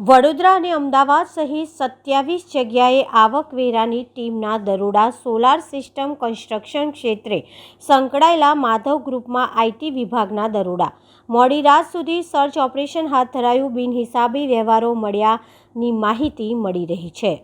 વડોદરા અને અમદાવાદ સહિત સત્યાવીસ જગ્યાએ આવકવેરાની ટીમના દરોડા સોલાર સિસ્ટમ કન્સ્ટ્રક્શન ક્ષેત્રે સંકળાયેલા માધવ ગ્રુપમાં આઈટી વિભાગના દરોડા. મોડી રાત સુધી સર્ચ ઓપરેશન હાથ ધરાયું બિનહિસાબી વ્યવહારો મળ્યાની માહિતી મળી રહી છે.